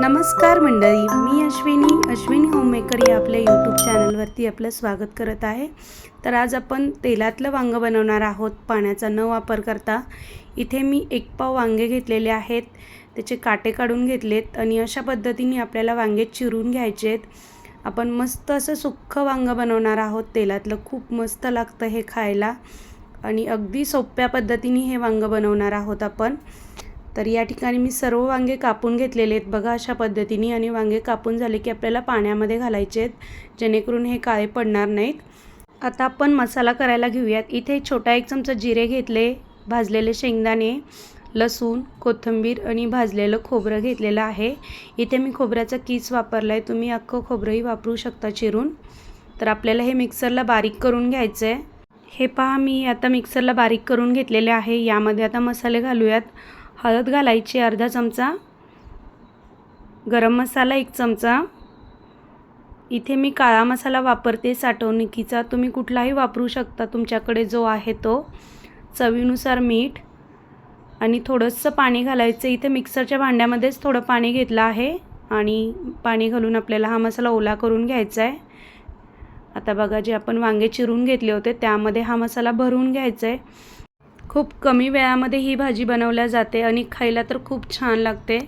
नमस्कार मंडळी मी अश्विनी. अश्विनी होममेकर या आपल्या यूट्यूब चॅनलवरती आपलं स्वागत करत आहे. तर आज आपण तेलातलं वांगं बनवणार आहोत पाण्याचा न वापर करता इथे मी एक पाव वांगे घेतलेले आहेत. त्याचे काटे काढून घेतलेत आणि अशा पद्धतीने आपल्याला वांगे चिरून घ्यायचे आहेत आपण मस्त असं सुक्खं वांगं बनवणार आहोत. तेलातलं खूप मस्त लागतं हे खायला. आणि अगदी सोप्या पद्धतीने हे वांगं बनवणार आहोत आपण. तर या ठिकाणी मी सर्व वांगे कापून घेतलेले आहेत. बघा अशा पद्धतीने आणि वांगे कापून झाले की आपल्याला पाण्यामध्ये घालायचे आहेत जेणेकरून हे काळे पडणार नाहीत. आता आपण मसाला करायला घेऊयात. इथे छोटा एक चमचा जिरे घेतले भाजलेले शेंगदाणे लसूण कोथिंबीर आणि भाजलेलं खोबरं घेतलेलं आहे. इथे मी खोबऱ्याचा किस वापरला आहे तुम्ही अख्खं खोबरंही वापरू शकता चिरून. तर आपल्याला हे मिक्सरला बारीक करून घ्यायचं आहे हे पहा मी आता मिक्सरला बारीक करून घेतलेले आहे. यामध्ये आता मसाले घालूयात. हळद घालायची अर्धा चमचा. गरम मसाला एक चमचा. इथे मी काळा मसाला वापरते. साठवणुकीचा तुम्ही कुठलाही वापरू शकता. तुमच्याकडे जो आहे तो चवीनुसार मीठ आणि थोडंसं पाणी घालायचं. इथे मिक्सरच्या भांड्यामध्येच थोडं पाणी घेतलं आहे आणि पाणी घालून आपल्याला हा मसाला ओला करून घ्यायचा आहे. आता बघा जे आपण वांगे चिरून घेतले होते त्यामध्ये हा मसाला भरून घ्यायचा आहे. खूप कमी वेळामध्ये ही भाजी बनवल्या जाते आणि खायला तर खूप छान लागते.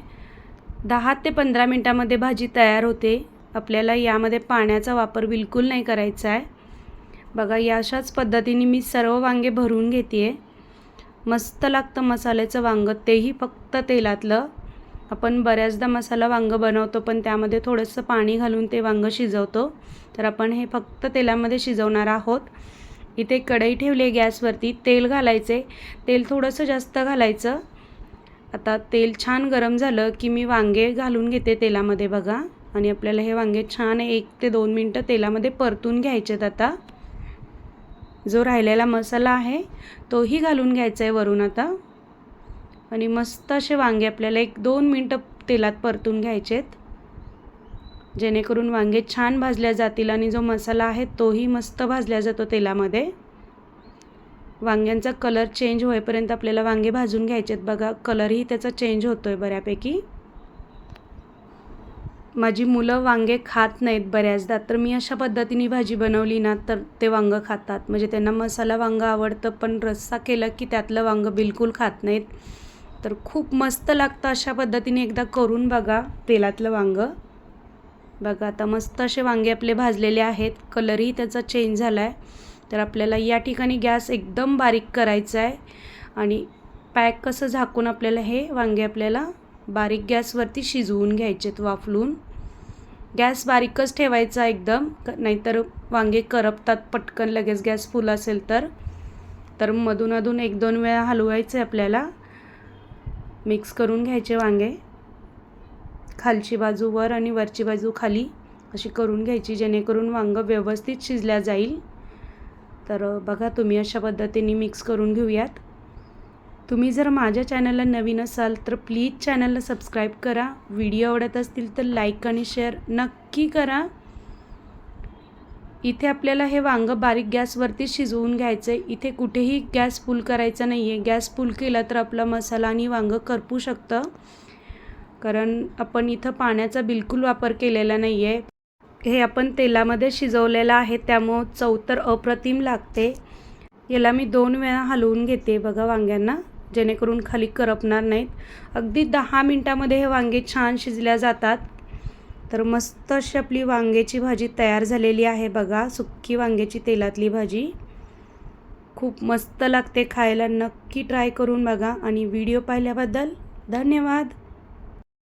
दहा ते पंधरा मिनटामध्ये भाजी तयार होते. आपल्याला यामध्ये पाण्याचा वापर बिलकुल नाही करायचा आहे. बघा या अशाच पद्धतीने मी सर्व वांगे भरून घेते आहे मस्त लागतं मसाल्याचं वांगं. तेही फक्त तेलातलं. आपण बऱ्याचदा मसाला वांगं बनवतो पण त्यामध्ये थोडंसं पाणी घालून ते वांगं शिजवतो. तर आपण हे फक्त तेलामध्ये शिजवणार आहोत. इथे कढई ठेवली आहे गॅसवरती तेल घालायचे तेल थोडंसं जास्त घालायचं. आता तेल छान गरम झालं की मी वांगे घालून घेते तेलामध्ये बघा. आणि आपल्याला हे वांगे छान एक ते दोन मिनटं तेलामध्ये परतून घ्यायचेत आता. जो राहिलेला मसाला आहे तोही घालून घ्यायचा आहे वरून आता. आणि मस्त असे वांगे आपल्याला एक दोन मिनटं तेलात परतून घ्यायचेत. जेणेकरून वांगे छान भाजल्या जातील आणि जो मसाला आहे तोही मस्त भाजल्या जातो तेलामध्ये. वांग्यांचा कलर चेंज होईपर्यंत आपल्याला वांगे भाजून घ्यायचे आहेत. बघा कलरही त्याचा चेंज होतो आहे बऱ्यापैकी. माझी मुलं वांगे खात नाहीत बऱ्याचदा तर मी अशा पद्धतीने भाजी बनवली ना तर ते वांगं खातात. म्हणजे त्यांना मसाला वांगं आवडतं पण रस्सा केला की त्यातलं वांगं बिलकुल खात नाहीत. तर खूप मस्त लागतं अशा पद्धतीने एकदा करून बघा तेलातलं वांगं. बघा आता मस्त असे वांगे आपले भाजलेले आहेत. कलरही त्याचा चेंज झाला आहे तर आपल्याला या ठिकाणी गॅस एकदम बारीक करायचा आहे. आणि पॅक कसं झाकून आपल्याला हे वांगे आपल्याला बारीक गॅसवरती शिजवून घ्यायचेत वाफलून. गॅस बारीकच ठेवायचा एकदम. नाहीतर वांगे करपतात पटकन लगेच गॅस फुल असेल तर. तर मधून अधून एक दोन वेळा हलवायचे आपल्याला. मिक्स करून घ्यायचे वांगे. खालची बाजू वर आणि वरची बाजू खाली अशी करून घ्यायची जेणेकरून वांगं व्यवस्थित शिजल्या जाईल. तर बघा तुम्ही अशा पद्धतीने मिक्स करून घेऊयात. तुम्ही जर माझ्या चॅनलला नवीन असाल तर प्लीज चॅनलला सबस्क्राईब करा. व्हिडिओ आवडत असतील तर लाईक आणि शेअर नक्की करा. इथे आपल्याला हे वांगं बारीक गॅसवरती शिजवून घ्यायचं आहे इथे कुठेही गॅस फुल करायचा नाही आहे गॅस फुल केला तर आपला मसाला आणि वांगं करपू शकतं. कारण आपण इथं पाण्याचा बिलकुल वापर केलेला नाही आहे हे आपण तेलामध्ये शिजवलेलं आहे त्यामुळं चव तर अप्रतिम लागते. याला मी दोन वेळा हलवून घेते बघा वांग्यांना जेणेकरून खाली करपणार नाहीत. अगदी दहा मिनटामध्ये हे वांगे छान शिजल्या जातात. तर मस्त अशी आपली वांग्याची भाजी तयार झालेली आहे बघा सुक्की वांग्याची तेलातली भाजी. खूप मस्त लागते खायला नक्की ट्राय करून बघा. आणि व्हिडिओ पाहिल्याबद्दल धन्यवाद.